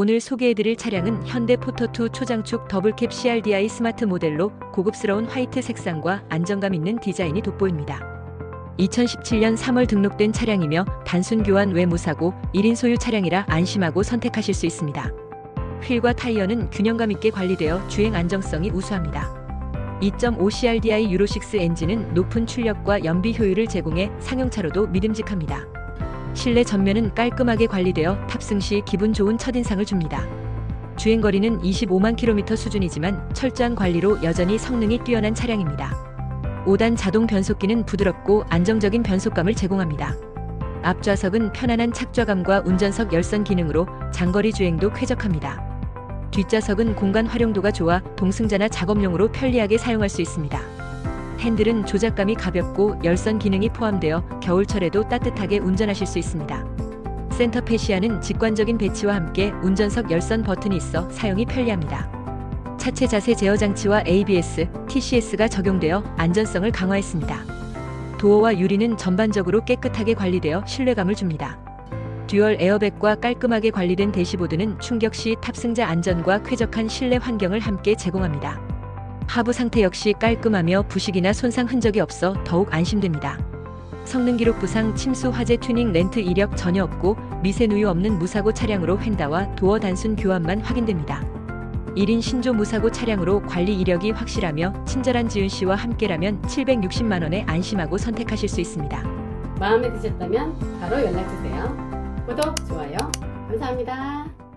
오늘 소개해드릴 차량은 현대 포터2 초장축 더블캡 CRDI 스마트 모델로 고급스러운 화이트 색상과 안정감 있는 디자인이 돋보입니다. 2017년 3월 등록된 차량이며 단순 교환 외 무사고 1인 소유 차량이라 안심하고 선택하실 수 있습니다. 휠과 타이어는 균형감 있게 관리되어 주행 안정성이 우수합니다. 2.5 CRDI 유로6 엔진은 높은 출력과 연비 효율을 제공해 상용차로도 믿음직합니다. 실내 전면은 깔끔하게 관리되어 탑승 시 기분 좋은 첫인상을 줍니다. 주행거리는 25만 킬로미터 수준이지만 철저한 관리로 여전히 성능이 뛰어난 차량입니다. 5단 자동 변속기는 부드럽고 안정적인 변속감을 제공합니다. 앞좌석은 편안한 착좌감과 운전석 열선 기능으로 장거리 주행도 쾌적합니다. 뒷좌석은 공간 활용도가 좋아 동승자나 작업용으로 편리하게 사용할 수 있습니다. 핸들은 조작감이 가볍고 열선 기능이 포함되어 겨울철에도 따뜻하게 운전하실 수 있습니다. 센터 페시아는 직관적인 배치와 함께 운전석 열선 버튼이 있어 사용이 편리합니다. 차체 자세 제어 장치와 ABS, TCS가 적용되어 안전성을 강화했습니다. 도어와 유리는 전반적으로 깨끗하게 관리되어 신뢰감을 줍니다. 듀얼 에어백과 깔끔하게 관리된 대시보드는 충격 시 탑승자 안전과 쾌적한 실내 환경을 함께 제공합니다. 하부 상태 역시 깔끔하며 부식이나 손상 흔적이 없어 더욱 안심됩니다. 성능 기록 부상 침수 화재 튜닝 렌트 이력 전혀 없고 미세 누유 없는 무사고 차량으로 횡다와 도어 단순 교환만 확인됩니다. 1인 신조 무사고 차량으로 관리 이력이 확실하며 친절한 지은 씨와 함께라면 760만 원에 안심하고 선택하실 수 있습니다. 마음에 드셨다면 바로 연락 주세요. 구독, 좋아요. 감사합니다.